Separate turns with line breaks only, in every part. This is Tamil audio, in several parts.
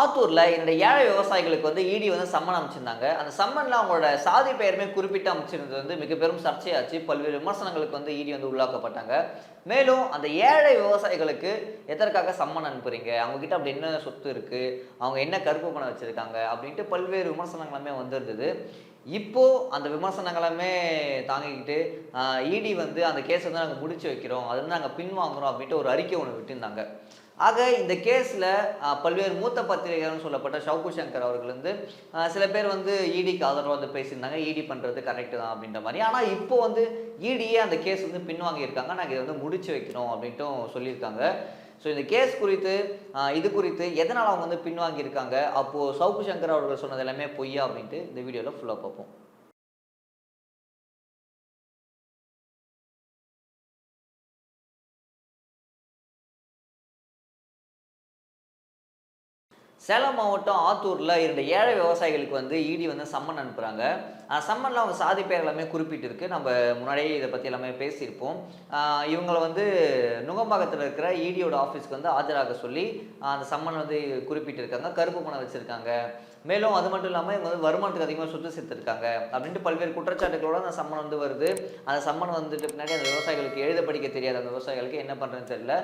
ஆத்தூரில் இந்த ஏழை விவசாயிகளுக்கு வந்து இடி வந்து சம்மன் அமைச்சிருந்தாங்க. அந்த சம்மனில் அவங்களோட சாதி பெயருமே குறிப்பிட்டு அமைச்சிருந்தது வந்து மிக பெரும் சர்ச்சையாச்சு. பல்வேறு விமர்சனங்களுக்கு வந்து இடி வந்து உள்ளாக்கப்பட்டாங்க. மேலும் அந்த ஏழை விவசாயிகளுக்கு எதற்காக சம்மன் அனுப்புறீங்க? அவங்கக்கிட்ட அப்படி என்ன சொத்து இருக்குது அவங்க என்ன கருப்பு பணம் வச்சுருக்காங்க? அப்படின்ட்டு பல்வேறு விமர்சனங்களுமே வந்திருந்தது. இப்போ அந்த விமர்சனங்களுமே தாங்கிக்கிட்டு இடி வந்து அந்த கேஸை வந்து நாங்கள் முடிச்சு வைக்கிறோம். அது வந்து நாங்கள் பின்வாங்குறோம் அப்படின்ட்டு ஒரு அறிக்கை ஒன்று விட்டுருந்தாங்க. ஆக இந்த கேஸில் பல்வேறு மூத்த பத்திரிகைகள்னு சொல்லப்பட்ட ஷவுகு சங்கர் அவர்கள் வந்து சில பேர் வந்து இடிக்கு ஆதரவாக வந்து பேசியிருந்தாங்க. இடி பண்ணுறது கரெக்டு தான் அப்படின்ற மாதிரி. ஆனால் இப்போ வந்து இடியே அந்த கேஸ் வந்து பின்வாங்கியிருக்காங்க. நாங்கள் இதை வந்து முடிச்சு வைக்கிறோம் அப்படின்ட்டும் சொல்லியிருக்காங்க. ஸோ இந்த கேஸ் குறித்து இது குறித்து எதனால் அவங்க வந்து பின்வாங்கியிருக்காங்க? அப்போது சவுக்கு சங்கர் அவர்கள் சொன்னது எல்லாமே பொய்யா அப்படின்ட்டு இந்த வீடியோவில் ஃபுல்லாக பார்ப்போம். சேலம் மாவட்டம் ஆத்தூரில் இரண்டு ஏழை விவசாயிகளுக்கு வந்து இடி வந்து சம்மன் அனுப்புகிறாங்க சம்மனில் அவங்க சாதி பேர் எல்லாமே குறிப்பிட்டிருக்கு. நம்ம முன்னாடியே இதை பற்றி எல்லாமே பேசியிருப்போம். இவங்களை வந்து நுங்கம்பாக்கத்தில் இருக்கிற இடியோட ஆஃபீஸ்க்கு வந்து ஆஜராக சொல்லி அந்த சம்மன் வந்து குறிப்பிட்டிருக்காங்க. கருப்பு பணம் வச்சுருக்காங்க. மேலும் அது மட்டும் இல்லாமல் இவங்க வந்து வருமானத்துக்கு அதிகமாக சொத்து சேர்த்துருக்காங்க. அப்படின்ட்டு பல்வேறு குற்றச்சாட்டுகளோட அந்த சம்மன் வந்து வருது. அந்த சம்மன் வந்துட்டு பின்னாடி அந்த விவசாயிகளுக்கு எழுத படிக்க தெரியாது. அந்த விவசாயிகளுக்கு என்ன பண்ணுறதுன்னு தெரியல.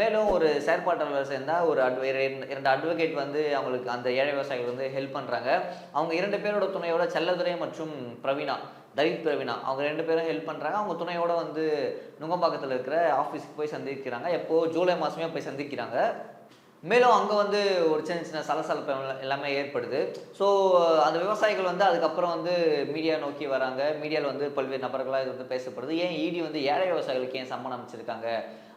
மேலும் ஒரு செயற்பாட்டாளர் சேர்ந்தால் ஒரு அட்வ இரண்டு அட்வொகேட் வந்து அவங்களுக்கு அந்த ஏழை விவசாயிகள் வந்து ஹெல்ப் பண்ணுறாங்க அவங்க இரண்டு பேரோட துணையோட செல்லதுரை மற்றும் பிரவீனா தலித் பிரவீனா அவங்க ரெண்டு பேரும் ஹெல்ப் பண்ணுறாங்க அவங்க துணையோட வந்து நுங்கம்பாக்கத்தில் இருக்கிற ஆஃபீஸ்க்கு போய் சந்திக்கிறாங்க. எப்போது ஜூலை மாதமே போய் சந்திக்கிறாங்க. மேலும் அங்கே வந்து ஒரு சின்ன சின்ன சலசலப்பு எல்லாமே ஏற்படுது. ஸோ அந்த விவசாயிகள் வந்து அதுக்கப்புறம் வந்து மீடியா நோக்கி வராங்க. மீடியாவில் வந்து பல்வேறு நபர்களாக இது வந்து பேசப்படுது. ஏன் இடி வந்து ஏழை விவசாயிகளுக்கு ஏன் சம்மன் அமைச்சிருக்காங்க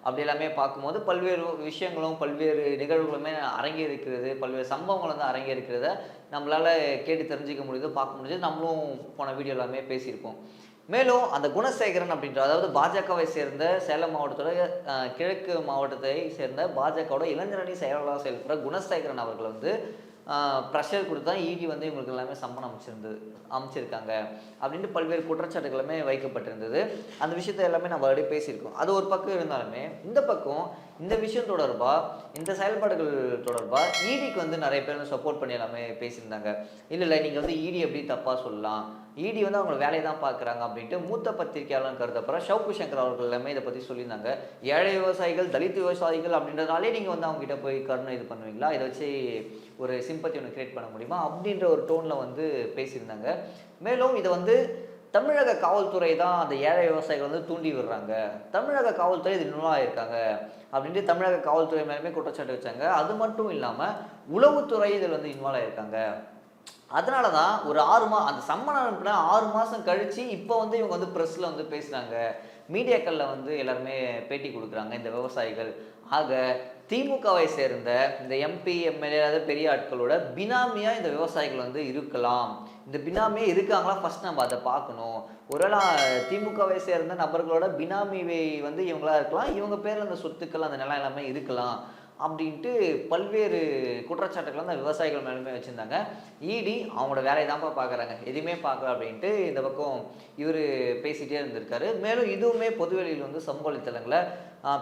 அப்படி எல்லாமே பார்க்கும்போது பல்வேறு விஷயங்களும் பல்வேறு நிகழ்வுகளுமே அரங்கேறிக்கிறது பல்வேறு சம்பவங்கள் வந்து அரங்கேறிக்கிறத நம்மளால் கேட்டு தெரிஞ்சுக்க முடியுது பார்க்க முடியுது. நம்மளும் போன வீடியோ எல்லாமே பேசியிருப்போம். மேலும் அந்த குணசேகரன் அப்படின்ற அதாவது பாஜகவை சேர்ந்த சேலம் மாவட்டத்தோட கிழக்கு மாவட்டத்தை சேர்ந்த பாஜகவோட இளைஞரணி செயலாளராக செயல்படுற குணசேகரன் அவர்கள் வந்து ப்ரெஷர் கொடுத்து தான் இடி வந்து இவங்களுக்கு எல்லாமே சம்மன் அமைச்சிருந்தது அமைச்சிருக்காங்க அப்படின்ட்டு பல்வேறு குற்றச்சாட்டுகளுமே வைக்கப்பட்டிருந்தது. அந்த விஷயத்த எல்லாமே நம்ம ஆல்ரெடி பேசியிருக்கோம். அது ஒரு பக்கம் இருந்தாலுமே இந்த பக்கம் இந்த விஷயம் தொடர்பாக இந்த செயல்பாடுகள் தொடர்பாக இடிக்கு வந்து நிறைய பேர் வந்து சப்போர்ட் பண்ணி எல்லாமே பேசியிருந்தாங்க. இல்லை இல்லை நீங்கள் வந்து இடி எப்படி தப்பாக சொல்லலாம்? இடி வந்து அவங்க வேலையை தான் பார்க்குறாங்க அப்படின்ட்டு மூத்த பத்திரிகையாளர் கருதப்படுற ஷவுக்கு சங்கர் அவர்கள் எல்லாமே இதை பற்றி சொல்லியிருந்தாங்க. ஏழை விவசாயிகள் தலித் விவசாயிகள் அப்படின்றதுனாலே நீங்கள் வந்து அவங்ககிட்ட போய் கருணை இது பண்ணுவீங்களா? இதை வச்சு ஒரு சிம்பத்தி ஒன்று கிரியேட் பண்ண முடியுமா? அப்படின்ற ஒரு டோனில் வந்து பேசியிருந்தாங்க. மேலும் இதை வந்து தமிழக காவல்துறை தான் அந்த ஏழை விவசாயிகள் வந்து தூண்டி விடுறாங்க. தமிழக காவல்துறை இது இருக்காங்க அப்படின்ட்டு தமிழக காவல்துறை மேலுமே குற்றச்சாட்டு வச்சாங்க. அது மட்டும் இல்லாமல் உளவுத்துறை இதில் வந்து இன்வால்வ் ஆயிருக்காங்க. அதனால தான் ஒரு ஆறு மா அந்த சம்மன் அனுப்பின ஆறு மாதம் கழித்து இப்போ வந்து இவங்க வந்து ப்ரெஸ்ஸில் வந்து பேசுகிறாங்க மீடியாக்களில் வந்து எல்லாருமே பேட்டி கொடுக்குறாங்க இந்த விவசாயிகள். ஆக திமுகவை சேர்ந்த இந்த எம்பி எம்எல்ஏ அதாவது பெரிய ஆட்களோட பினாமியாக இந்த விவசாயிகள் வந்து இருக்கலாம். இந்த பினாமியே இருக்காங்களா? ஃபர்ஸ்ட் நம்ம அதை பார்க்கணும். ஒருவேளை திமுகவை சேர்ந்த நபர்களோட பினாமிவை வந்து இவங்களா இருக்கலாம். இவங்க பேரில் அந்த சொத்துக்கள் அந்த நிலம் எல்லாமே இருக்கலாம். அப்படின்ட்டு பல்வேறு குற்றச்சாட்டுகளை அந்த விவசாயிகள் மேலுமே வச்சுருந்தாங்க. இடி அவங்களோட வேலையை தான்ப்பா பார்க்குறாங்க எதுவுமே பார்க்கல அப்படின்ட்டு இந்த பக்கம் இவர் பேசிகிட்டே இருந்திருக்காரு. மேலும் இதுவுமே பொதுவெளியில் வந்து சமூக வலைத்தளங்களில்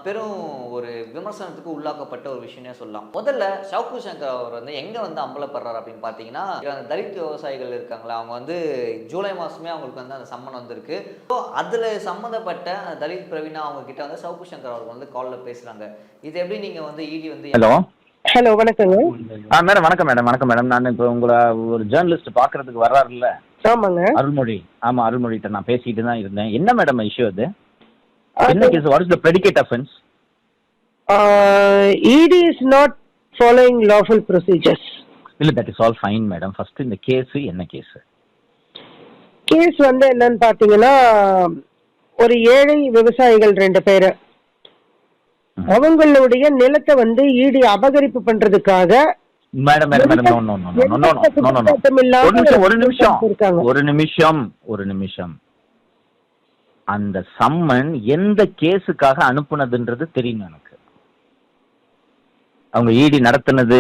பெரும் ஒரு விமர்சனத்துக்கு உள்ளாக்கப்பட்ட ஒரு விஷயமே சொல்லலாம். முதல்ல ஷவுக்கு சங்கர் அவர் வந்து எங்கே வந்து அம்பலப்படுறாரு அப்படின்னு பார்த்தீங்கன்னா அந்த தலித் விவசாயிகள் இருக்காங்களா அவங்க வந்து ஜூலை மாதமே அவங்களுக்கு வந்து அந்த சம்மன் வந்திருக்கு. ஸோ அதில் சம்மந்தப்பட்ட அந்த தலித் பிரவீனா அவங்க கிட்ட வந்து சவுக்கு சங்கர் அவர்கள் வந்து காலில் பேசுகிறாங்க இது எப்படி நீங்கள் வந்து இடி வந்து
ஹலோ
ஹலோ வணக்கங்க.
ஆ மேடம் வணக்கம் மேடம் வணக்கம் மேடம் நான் இப்போ உங்களை ஒரு ஜேர்னலிஸ்ட் பார்க்கறதுக்கு வர்றாருல்ல?
ஆமாங்க.
அருள்மொழி. ஆமாம் அருள்மொழிகிட்ட நான் பேசிட்டு தான் இருந்தேன். என்ன மேடம் இஷ்யூ அது? Uh, என்ன case what is the predicate offence
ED is not following lawful procedures
இல்ல that is all fine madam first இந்த கேஸ் என்ன கேஸ்
கேஸ் வந்து என்னன்னு பாத்தீங்கன்னா ஒரு ஏழை விவசாயிகள் ரெண்டு பேர். அவங்களுடைய நிலத்தை வந்து ஈடி அபகரிப்பு பண்றதுக்காக
மேடம் மேடம் ஒரு நிமிஷம் ஒரு நிமிஷம் ஒரு நிமிஷம். அந்த சம்மன் எந்த கேஸுக்காக அனுப்புனதுன்றது தெரியும் எனக்கு. அவங்க இடி நடத்துனது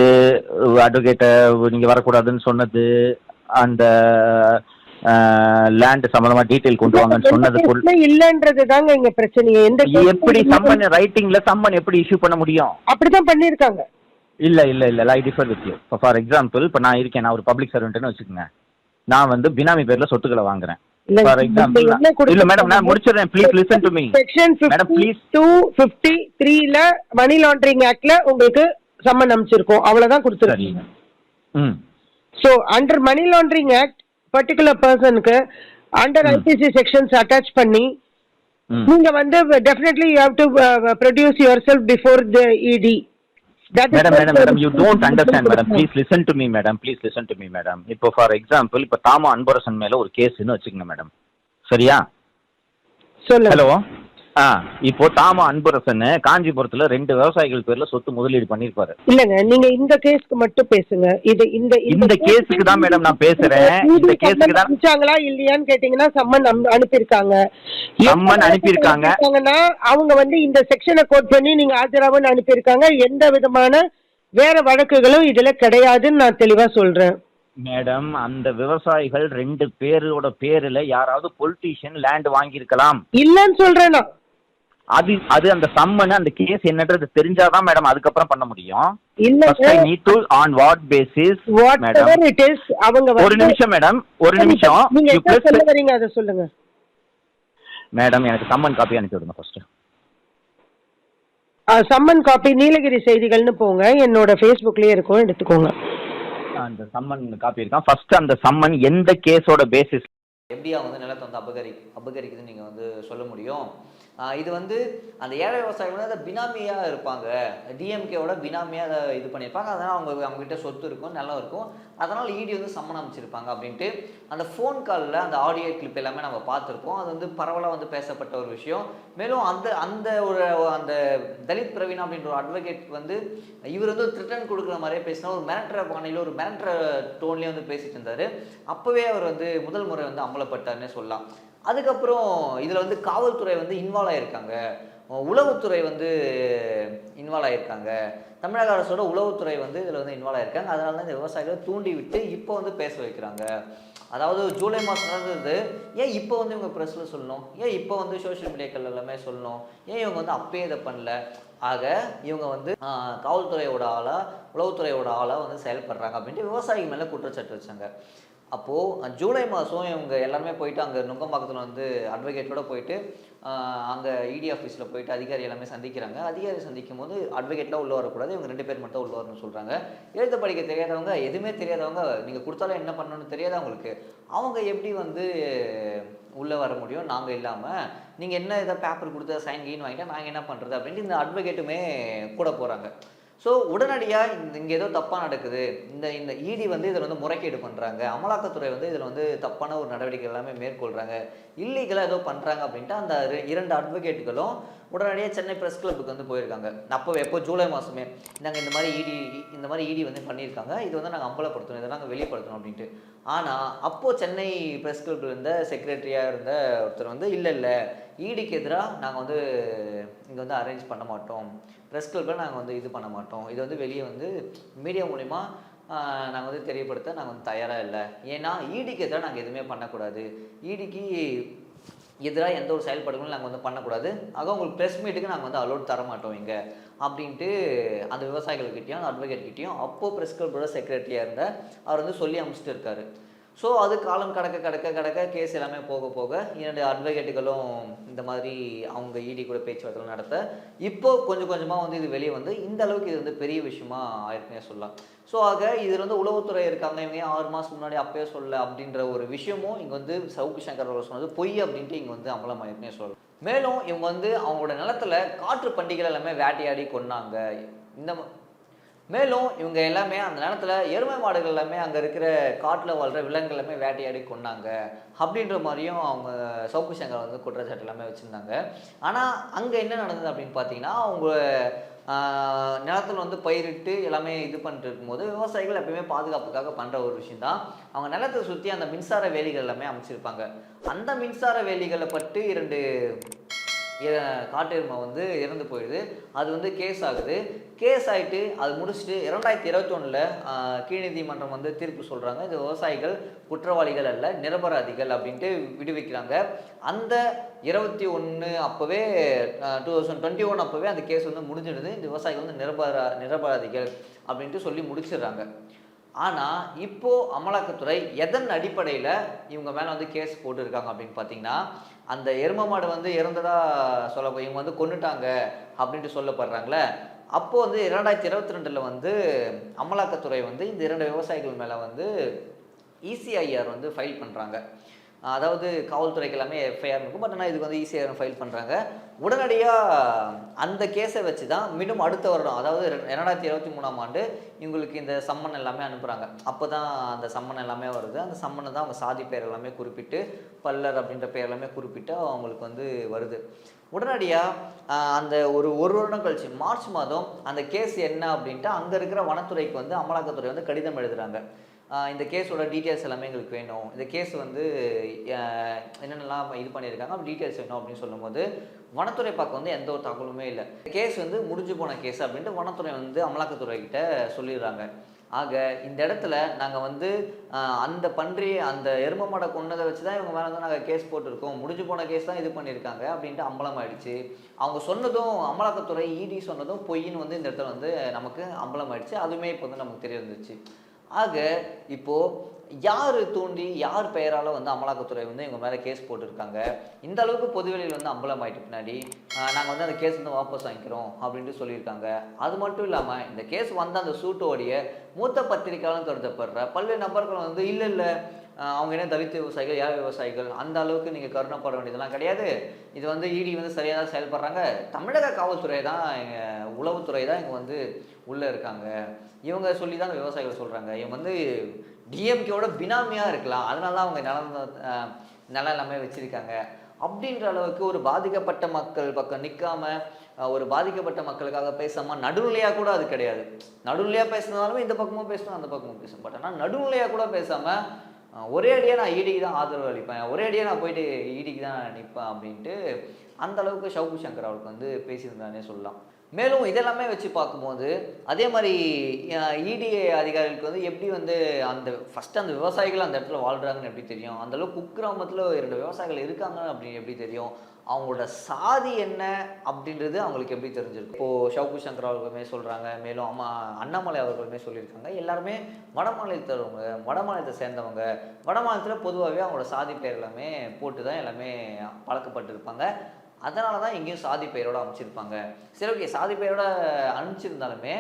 அட்வொகேட்டை நீங்க வரக்கூடாதுன்னு சொன்னது அந்த லேண்ட் சம்பந்தமா டீடைல் கொண்டு வாங்கன்னு சொன்னது
பிரச்சனை இல்லன்றது தாங்க இங்க பிரச்சனையே. எந்த
எப்படி சம்மன் ரைட்டிங்ல சம்மன் எப்படி இஷ்யூ பண்ண முடியும்?
அப்படிதான் பண்ணிருக்காங்க
இல்ல இல்ல இல்ல I differ with you for example இப்போ நான் இருக்கேன் நான் ஒரு பப்ளிக் சர்வெண்ட்னு வச்சுக்கோங்க. நான் வந்து பினாமி பேர்ல சொத்துக்களை வாங்குறேன்.
இல்ல,
மேடம் நான் முடிச்சிடுறேன். Please listen to me
section money laundering ஆக்ட்ல உங்களுக்கு சம்மன் அமைச்சிருக்கோம் அவ்வளவுதான் கொடுத்துருக்கீங்க.
ம்.
So under money laundering act particular பர்சனுக்கு அண்டர்
ம்.
ஐபிசி செக்ஷன்ஸ் அட்டாச் பண்ணி நீங்க வந்து definitely you have to produce yourself before the ED
madam madam madam you don't understand madam please listen to me madam please listen to me madam இப்போ ஃபார் எக்ஸாம்பிள் இப்போ தாமோ அன்பரசன் மேல ஒரு கேஸ்னு வச்சுக்கோங்க மேடம் சரியா? ஹலோ ஆ இப்போ தாமோ அன்பரசன் காஞ்சிபுரத்துல ரெண்டு விவசாயிகள் பேர்ல சொத்து முதலீடு பண்ணிருப்பாரு
இல்லங்க நீங்க இந்த கேஸ்க்கு மட்டும் பேசுங்க. இது இந்த
இந்த கேஸுக்கு தான் மேடம் நான் பேசுறேன். இந்த கேஸுக்கு தான்
அனுப்பிச்சாங்களா இல்லையான்னு கேட்டீங்கன்னா சம்மன் அனு- அனுப்பியிருக்காங்க.
சம்மன் அனுப்பியிருக்காங்க.
அவங்க வந்து இந்த செக்ஷனை கோட் பண்ணி நீங்க ஆஜராகன்னு அனுப்பியிருக்காங்க. எந்த விதமான வேற வழக்குகளும் இதுல கிடையாதுன்னு நான் தெளிவா சொல்றேன்.
மேடம் அந்த விவசாயிகள் ரெண்டு பேரோட பேர்ல யாராவது பொலிட்டீஷியன் லேண்ட் வாங்கியிருக்கலாம்.
இல்லன்னு சொல்றேன் நான்.
அது அது அந்த சம்மன் அந்த கேஸ் என்னன்றது தெரிஞ்சாதான் மேடம் அதுக்கப்புறம் பண்ண முடியும்.
இல்ல
on what basis
whatever it is அவங்க
ஒரு நிமிஷம் மேடம் ஒரு நிமிஷம்.
நீங்க என்ன சொல்ல வரீங்க அதை சொல்லுங்க.
மேடம் எனக்கு சம்மன் காப்பி அனுப்பி விடுங்க ஃபர்ஸ்ட்
சம்மன் காப்பி நீலகிரி செய்திகள்னு போங்க. என்னோட ஃபேஸ்புக்லயே இருக்கும் எடுத்துக்கோங்க.
அந்த சம்மன் காப்பி இருக்கான். ஃபர்ஸ்ட் அந்த சம்மன் எந்த கேஸோட பேசிஸ்
எப்படியா வந்து நிலத்தை வந்து அபகரி அபகரிக்குதுன்னு நீங்கள் வந்து சொல்ல முடியும். இது வந்து அந்த ஏழை விவசாயிகள் வந்து அதை பினாமியாக இருப்பாங்க. டிஎம்கேவோட பினாமியாக அதை இது பண்ணியிருப்பாங்க. அதனால் அவங்க அவங்ககிட்ட சொத்து இருக்கும் நிலம் இருக்கும். அதனால் இடி வந்து சம்மன் அமைச்சிருப்பாங்க அப்படின்ட்டு அந்த ஃபோன் காலில் அந்த ஆடியோ கிளிப் எல்லாமே நம்ம பார்த்துருப்போம். அது வந்து பரவலாக வந்து பேசப்பட்ட ஒரு விஷயம். மேலும் அந்த அந்த ஒரு அந்த தலித் பிரவீன் அப்படின்ற ஒரு அட்வொகேட் வந்து இவர் வந்து ஒரு த்ரிட்டன் கொடுக்குற மாதிரியே பேசினா ஒரு மிரட்டுற பாணியில் ஒரு மிரட்டுற டோன்லேயே வந்து பேசிட்டு இருந்தார். அப்போவே அவர் வந்து முதல் முறை வந்து அமலப்பட்டார்னே சொல்லலாம். அதுக்கப்புறம் இதில் வந்து காவல்துறை வந்து இன்வால்வ் ஆகியிருக்காங்க உளவுத்துறை வந்து இன்வால்வ் ஆகியிருக்காங்க தமிழக அரசோட உளவுத்துறை வந்து இதில் வந்து இன்வால்வ் ஆகியிருக்காங்க அதனால தான் இந்த விவசாயிகளை தூண்டி விட்டு இப்போ வந்து பேச வைக்கிறாங்க. அதாவது ஜூலை மாதம் நடந்தது. ஏன் இப்போ வந்து இவங்க ப்ரெஸ்ஸில் சொல்லணும்? ஏன் இப்போ வந்து சோஷியல் மீடியாக்கள் எல்லாமே சொல்லணும்? ஏன் இவங்க வந்து அப்பயே இதை பண்ணல? ஆக இவங்க வந்து காவல்துறையோட ஆளாக உளவுத்துறையோட ஆளாக வந்து செயல்படுறாங்க அப்படின்ட்டு விவசாயிகள் மேலே குற்றச்சாட்டு வச்சாங்க. அப்போது ஜூலை மாதம் இவங்க எல்லாருமே போயிட்டு அங்கே நுங்கம்பாக்கத்தில் வந்து அட்வொகேட்டோட போயிட்டு அங்கே இடி ஆஃபீஸில் போயிட்டு அதிகாரி எல்லாமே சந்திக்கிறாங்க. அதிகாரி சந்திக்கும் போது அட்வொகேட்லாம் உள்ளே வரக்கூடாது. இவங்க ரெண்டு பேர் மட்டும் உள்ள வரணும்னு சொல்கிறாங்க எழுத படிக்க தெரியாதவங்க எதுவுமே தெரியாதவங்க நீங்கள் கொடுத்தாலும் என்ன பண்ணணும்னு தெரியாதவங்களுக்கு அவங்க எப்படி வந்து உள்ளே வர முடியும்? நாங்கள் இல்லாமல் நீங்கள் என்ன இதை பேப்பர் கொடுத்து சைன் கீன் வாங்கிட்டா நாங்கள் என்ன பண்ணுறது அப்படின்ட்டு இந்த அட்வொகேட்டுமே கூட போகிறாங்க ஸோ உடனடியாக இந்த இங்கே ஏதோ தப்பாக நடக்குது. இந்த இந்த இடி வந்து இதில் வந்து முறைகேடு பண்ணுறாங்க அமலாக்கத்துறை வந்து இதில் வந்து தப்பான ஒரு நடவடிக்கை எல்லாமே மேற்கொள்கிறாங்க இல்லீகலாக ஏதோ பண்ணுறாங்க அப்படின்ட்டு அந்த இரண்டு அட்வொகேட்டுகளும் உடனடியாக சென்னை ப்ரெஸ் கிளப்புக்கு வந்து போயிருக்காங்க. அப்போ எப்போ ஜூலை மாதமே நாங்கள் இந்த மாதிரி இடி இந்த மாதிரி இடி வந்து பண்ணியிருக்காங்க. இது வந்து நாங்கள் அம்பலப்படுத்தணும் இதை நாங்கள் வெளிப்படுத்தணும் அப்படின்ட்டு. ஆனால் அப்போது சென்னை ப்ரெஸ் கிளப்பில் இருந்த செக்ரட்டரியாக இருந்த ஒருத்தர் வந்து இல்லை இல்லை இடிக்கு எதிராக நாங்கள் வந்து இங்கே வந்து அரேஞ்ச் பண்ண மாட்டோம். ப்ரெஸ் கிளப்பில் நாங்கள் வந்து இது பண்ண மாட்டோம். இது வந்து வெளியே வந்து மீடியா மூலிமா நாங்கள் வந்து தெரியப்படுத்த நாங்கள் வந்து தயாராக இல்லை. ஏன்னா ஈடிக்கு எதிராக நாங்கள் எதுவுமே பண்ணக்கூடாது. ஈடிக்கு எதிராக எந்த ஒரு செயல்பாடுகளும் நாங்கள் வந்து பண்ணக்கூடாது. ஆக உங்களுக்கு ப்ரெஸ் மீட்டுக்கு நாங்கள் வந்து அலோட் தர மாட்டோம் இங்கே. அப்படின்ட்டு அந்த விவசாயிகள்கிட்டையும் அந்த அட்வொகேட் கிட்டேயும் அப்போது ப்ரெஸ் கிளப்போட செக்ரட்டரியாக இருந்த அவர் வந்து சொல்லி அமுச்சிட்டு இருக்காரு. ஸோ அது காலம் கடக்க கடக்க கடக்க கேஸ் எல்லாமே போக போக என்னுடைய அட்வொகேட்டுகளும் இந்த மாதிரி அவங்க இடி கூட பேச்சுவார்த்தை நடத்த இப்போ கொஞ்சம் கொஞ்சமாக வந்து இது வெளியே வந்து இந்த அளவுக்கு இது வந்து பெரிய விஷயமா ஆயிருக்குன்னே சொல்லலாம். ஸோ ஆக இதில் வந்து உளவுத்துறை இருக்காங்க இவங்க ஏன் ஆறு மாதம் முன்னாடி அப்பயே சொல்லல அப்படின்ற ஒரு விஷயமும் இங்கே வந்து சவுக்கு சங்கர் அவர்கள் சொன்னது பொய் அப்படின்ட்டு இங்கே வந்து அமலமாயிருக்குன்னே சொல்லலாம். மேலும் இவங்க வந்து அவங்களோட நிலத்துல காற்று பண்டிகைகள் எல்லாமே வேட்டையாடி கொன்னாங்க இந்த மேலும் இவங்க எல்லாமே அந்த நேரத்தில் எருமை மாடுகள் எல்லாமே அங்கே இருக்கிற காட்டில் வாழ்கிற விலங்குகள் எல்லாமே வேட்டையாடி கொண்டாங்க அப்படின்ற மாதிரியும் அவங்க சவுக்கு சங்கர் வந்து குற்றச்சாட்டு எல்லாமே வச்சுருந்தாங்க. ஆனால் அங்கே என்ன நடந்தது அப்படின்னு பார்த்தீங்கன்னா அவங்க நிலத்தில் வந்து பயிரிட்டு எல்லாமே இது பண்ணிட்டு இருக்கும்போது விவசாயிகள் எப்பயுமே பாதுகாப்புக்காக பண்ணுற ஒரு விஷயம் தான் அவங்க நிலத்தை சுற்றி அந்த மின்சார வேலிகள் எல்லாமே அமைச்சிருப்பாங்க. அந்த மின்சார வேலிகளை பட்டு இரண்டு காட்டெருமை வந்து இறந்து போயிடுது. அது வந்து கேஸ் ஆகுது. கேஸ் ஆகிட்டு அது முடிச்சுட்டு இரண்டாயிரத்தி இருபத்தொன்னில் கீழ்நீதிமன்றம் வந்து தீர்ப்பு சொல்கிறாங்க இந்த விவசாயிகள் குற்றவாளிகள் அல்ல நிரபராதிகள் அப்படின்ட்டு விடுவிக்கிறாங்க. அந்த இருபத்தி ஒன்று அப்போவே டூ தௌசண்ட் டுவெண்ட்டி ஒன் அப்போவே அந்த கேஸ் வந்து முடிஞ்சிடுது. இந்த விவசாயிகள் வந்து நிரபரா நிரபராதிகள் அப்படின்ட்டு சொல்லி முடிச்சிடுறாங்க. ஆனால் இப்போது அமலாக்கத்துறை எதன் அடிப்படையில் இவங்க மேலே வந்து கேஸ் போட்டிருக்காங்க அப்படின்னு பார்த்தீங்கன்னா அந்த எரும மாடு வந்து இறந்ததா சொல்ல இவங்க வந்து கொன்னுட்டாங்க அப்படின்ட்டு சொல்லப்படுறாங்களே அப்போது வந்து இரண்டாயிரத்தி இருபத்தி ரெண்டில் வந்து அமலாக்கத்துறை வந்து இந்த இரண்டு விவசாயிகள் மேலே வந்து இசிஐஆர் வந்து ஃபைல் பண்ணுறாங்க அதாவது காவல்துறைக்கு எல்லாமே எஃப்ஐஆர் இருக்கும். பட் ஆனால் இதுக்கு வந்து ஈஸியாக ஃபைல் பண்ணுறாங்க உடனடியாக அந்த கேஸை வச்சு தான் மீண்டும் அடுத்த வருடம் அதாவது ரெ- ரெண்டாயிரத்தி இருபத்தி மூணாம் ஆண்டு இவங்களுக்கு இந்த சம்மன் எல்லாமே அனுப்புகிறாங்க அப்போ தான் அந்த சம்மன் எல்லாமே வருது. அந்த சம்மனை தான் அவங்க சாதி பேர் எல்லாமே குறிப்பிட்டு பல்லர் அப்படின்ற பேர் எல்லாமே குறிப்பிட்டு அவங்களுக்கு வந்து வருது. உடனடியாக அந்த ஒரு ஒரு வருடம் கழிச்சு மார்ச் மாதம் அந்த கேஸ் என்ன அப்படின்ட்டு அங்கே இருக்கிற வனத்துறைக்கு வந்து அமலாக்கத்துறை வந்து கடிதம் எழுதுகிறாங்க இந்த கேஸோட டீட்டெயில்ஸ் எல்லாமே எங்களுக்கு வேணும். இந்த கேஸ் வந்து என்னென்னலாம் இது பண்ணியிருக்காங்க அப்படி டீட்டெயில்ஸ் வேணும் அப்படின்னு சொல்லும்போது வனத்துறை பக்கம் வந்து எந்த ஒரு தகவலுமே இல்லை. கேஸ் வந்து முடிஞ்சு போன கேஸ் அப்படின்ட்டு வனத்துறை வந்து அமலாக்கத்துறை கிட்ட சொல்லிடுறாங்க. ஆக இந்த இடத்துல நாங்கள் வந்து அந்த பன்றி அந்த எரும மாடை கொண்டதை வச்சு தான் இவங்க மேலே வந்து நாங்கள் கேஸ் போட்டிருக்கோம். முடிஞ்சு போன கேஸ் தான் இது பண்ணியிருக்காங்க அப்படின்ட்டு அம்பலம் ஆயிடுச்சு. அவங்க சொன்னதும் அமலாக்கத்துறை இடி சொன்னதும் பொய்ன்னு வந்து இந்த இடத்துல வந்து நமக்கு அம்பலம் ஆயிடுச்சு. அதுவுமே இப்போ வந்து நமக்கு தெரிய வந்துச்சு ஆக இப்போது யார் தூண்டி யார் பெயரால் வந்து அமலாக்கத்துறை வந்து இவங்க மேலே கேஸ் போட்டிருக்காங்க? இந்த அளவுக்கு பொதுவெளியில் வந்து அம்பலம் ஆயிட்டு பின்னாடி நாங்கள் வந்து அந்த கேஸ் வந்து வாபஸ் வாங்கிக்கிறோம் அப்படின்ட்டு சொல்லியிருக்காங்க. அது மட்டும் இல்லாமல் இந்த கேஸ் வந்த அந்த சூட்டோடைய மூத்த பத்திரிகையாலும் கருதப்படுற பல்வேறு நபர்கள் வந்து இல்லை இல்லை அவங்க என்ன தலித் விவசாயிகள் யார் விவசாயிகள்? அந்த அளவுக்கு நீங்கள் கருணப்பட வேண்டியதெல்லாம் கிடையாது. இது வந்து இடி வந்து சரியாக தான் செயல்படுறாங்க. தமிழக காவல்துறை தான் எங்கள் உளவுத்துறை தான் இங்கே வந்து உள்ளே இருக்காங்க. இவங்க சொல்லி தான் அந்த விவசாயிகள் சொல்கிறாங்க இவங்க வந்து டிஎம்கேவோட பினாமியாக இருக்கலாம். அதனால தான் அவங்க நிலம் நிலம் எல்லாமே வச்சுருக்காங்க. அப்படின்ற அளவுக்கு ஒரு பாதிக்கப்பட்ட மக்கள் பக்கம் நிற்காம ஒரு பாதிக்கப்பட்ட மக்களுக்காக பேசாமல் நடுநிலையாக கூட அது கிடையாது. நடுநிலையாக பேசினாலுமே இந்த பக்கமும் பேசணும் அந்த பக்கமும் பேசணும். பட் ஆனால் நடுநிலையாக கூட பேசாமல் ஒரே அடியாக நான் ஈடிக்கு தான் ஆதரவு அளிப்பேன். ஒரே அடியாக நான் போயிட்டு ஈடிக்கு தான் நிற்பேன் அப்படின்ட்டு அந்த அளவுக்கு ஷவுகு சங்கர் அவருக்கு வந்து பேசியிருந்தானே சொல்லலாம். மேலும் இதெல்லாமே வச்சு பார்க்கும்போது அதே மாதிரி இடிஏ அதிகாரிகளுக்கு வந்து எப்படி வந்து அந்த ஃபஸ்ட்டு அந்த விவசாயிகள் அந்த இடத்துல வாழ்கிறாங்கன்னு எப்படி தெரியும்? அந்தளவுக்கு குக்கிராமத்தில் இரண்டு விவசாயிகள் இருக்காங்க அப்படின்னு எப்படி தெரியும்? அவங்களோட சாதி என்ன அப்படின்றது அவங்களுக்கு எப்படி தெரிஞ்சிருக்கு? இப்போது ஷவுகு சங்கர் அவர்களுமே சொல்கிறாங்க மேலும் அம்மா அண்ணாமலை அவர்களுமே சொல்லியிருக்காங்க. எல்லாருமே வடமாநிலத்தவங்க வடமாநிலத்தை சேர்ந்தவங்க. வடமாநிலத்தில் பொதுவாகவே அவங்களோட சாதி பேர் எல்லாமே போட்டு தான் எல்லாமே பழக்கப்பட்டிருப்பாங்க. அதனால தான் எங்கேயும் சாதி பெயரோட அமைச்சிருப்பாங்க சரி ஓகே சாதி பெயரோட அனுப்பிச்சிருந்தாலுமே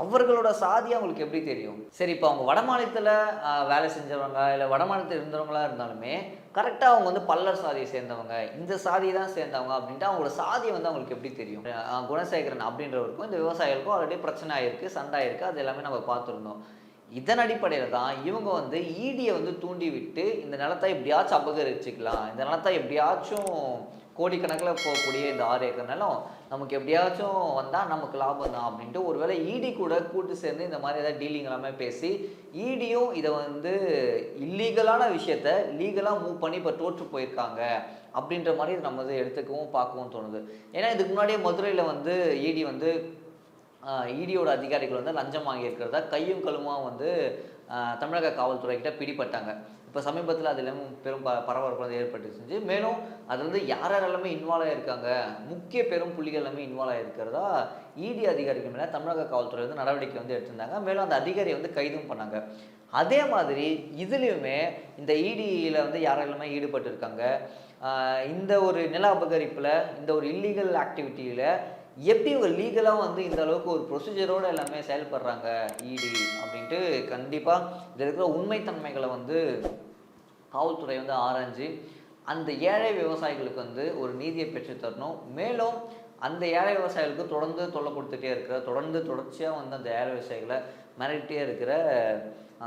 அவர்களோட சாதி அவங்களுக்கு எப்படி தெரியும்? சரி இப்போ அவங்க வட மாநிலத்தில் வேலை செஞ்சவங்க இல்லை வட மாநிலத்தில் இருந்தவங்களா இருந்தாலுமே கரெக்டாக அவங்க வந்து பல்லர் சாதியை சேர்ந்தவங்க இந்த சாதியை தான் சேர்ந்தவங்க அப்படின்ட்டு அவங்களோட சாதியை வந்து அவங்களுக்கு எப்படி தெரியும்? குணசேகரன் அப்படின்றவருக்கும் இந்த விவசாயிகளுக்கும் ஆல்ரெடி பிரச்சனை ஆயிருக்கு சண்டை ஆயிருக்கு அது எல்லாமே நம்ம பார்த்துருந்தோம். இதன் அடிப்படையில் தான் இவங்க வந்து ஈடியை வந்து தூண்டி விட்டு இந்த நிலத்தை எப்படியாச்சும் அபகரிச்சுக்கலாம் இந்த நிலத்தை எப்படியாச்சும் கோடிக்கணக்கில் போகக்கூடிய இந்த ஆறு ஏக்கர் நிலம் நமக்கு எப்படியாச்சும் வந்தால் நமக்கு லாபம் தான் அப்படின்ட்டு ஒருவேளை ஈடி கூட கூட்டு சேர்ந்து இந்த மாதிரி ஏதாவது டீலிங் எல்லாமே பேசி ஈடியும் இதை வந்து இல்லீகலான விஷயத்த லீகலாக மூவ் பண்ணி இப்போ தோற்று போயிருக்காங்க அப்படின்ற மாதிரி நம்ம வந்து எடுத்துக்கவும் பார்க்கவும் தோணுது. ஏன்னா இதுக்கு முன்னாடியே மதுரையில் வந்து ஈடி வந்து இடியோட அதிகாரிகள் வந்து லஞ்சம் வாங்கியிருக்கிறதா கையும் கழுமாக வந்து தமிழக காவல்துறை கிட்ட பிடிபட்டாங்க. இப்போ சமீபத்தில் அது எல்லாமே பெரும் ப பரபரப்பு வந்து ஏற்பட்டுச்சு மேலும் அது வந்து யார் யாரெல்லாமே இன்வால்வ் ஆகியிருக்காங்க முக்கிய பெரும் புள்ளிகள் எல்லாமே இன்வால்வ் ஆகிருக்கிறதா இடி அதிகாரிகள் மேலே தமிழக காவல்துறை வந்து நடவடிக்கை வந்து எடுத்திருந்தாங்க. மேலும் அந்த அதிகாரியை வந்து கைதும் பண்ணாங்க. அதே மாதிரி இதுலேயுமே இந்த இடியில் வந்து யாரெல்லாமே ஈடுபட்டு இருக்காங்க இந்த ஒரு நில அபகரிப்பில் இந்த ஒரு இல்லீகல் ஆக்டிவிட்டியில் எப்படி இவங்க லீகலாக வந்து இந்த அளவுக்கு ஒரு ப்ரொசீஜரோடு எல்லாமே செயல்படுறாங்க இடி அப்படின்ட்டு கண்டிப்பாக இதில் இருக்கிற உண்மைத்தன்மைகளை வந்து காவல்துறை வந்து ஆராய்ஞ்சு அந்த ஏழை விவசாயிகளுக்கு வந்து ஒரு நீதியை பெற்று தரணும். மேலும் அந்த ஏழை விவசாயிகளுக்கு தொடர்ந்து தொல்லை கொடுத்துட்டே இருக்கிற தொடர்ந்து தொடர்ச்சியாக வந்து அந்த ஏழை விவசாயிகளை மிரட்டிட்டே இருக்கிற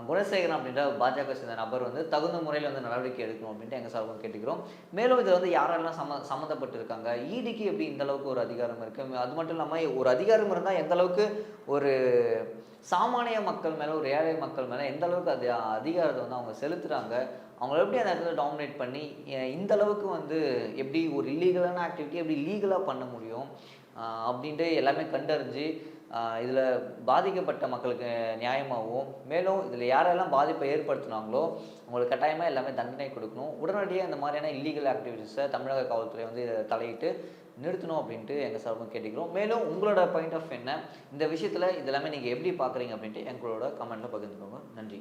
குணசேகரன் அப்படின்ற பாஜக சேர்ந்த நபர் வந்து தகுந்த முறையில் வந்து நடவடிக்கை எடுக்கணும் அப்படின்ட்டு எங்கள் சார்பாக கேட்டுக்கிறோம். மேலும் இதில் வந்து யாரெல்லாம் சம்ம சம்மந்தப்பட்டிருக்காங்க? ஈடிக்கு எப்படி இந்த அளவுக்கு ஒரு அதிகாரம் இருக்குது அது மட்டும் இல்லாமல் ஒரு அதிகாரம் இருந்தால் எந்த அளவுக்கு ஒரு சாமானிய மக்கள் மேலே ஒரு ஏழை மக்கள் மேலே எந்த அளவுக்கு அது அதிகாரத்தை வந்து அவங்க செலுத்துகிறாங்க அவங்கள எப்படி அந்த இடத்துல டாமினேட் பண்ணி இந்த அளவுக்கு வந்து எப்படி ஒரு இல்லீகலான ஆக்டிவிட்டி எப்படி லீகலாக பண்ண முடியும் அப்படின்ட்டு எல்லாமே கண்டறிஞ்சு இதில் பாதிக்கப்பட்ட மக்களுக்கு நியாயமாகவும் மேலும் இதில் யாரெல்லாம் பாதிப்பை ஏற்படுத்தினாங்களோ அவங்களுக்கு கட்டாயமாக எல்லாமே தண்டனை கொடுக்கணும். உடனடியாக இந்த மாதிரியான இல்லீகல் ஆக்டிவிட்டீஸை தமிழக காவல்துறை வந்து இதை தலையிட்டு நிறுத்தணும் அப்படின்ட்டு எங்கள் சார்பும் கேட்டுக்கிறோம். மேலும் உங்களோட பாயிண்ட் ஆஃப் என்ன? இந்த விஷயத்தில் இதெல்லாமே நீங்கள் எப்படி பார்க்குறீங்க அப்படின்ட்டு எங்களோட கமெண்ட்டில் பகிர்ந்துக்கோங்க. நன்றி.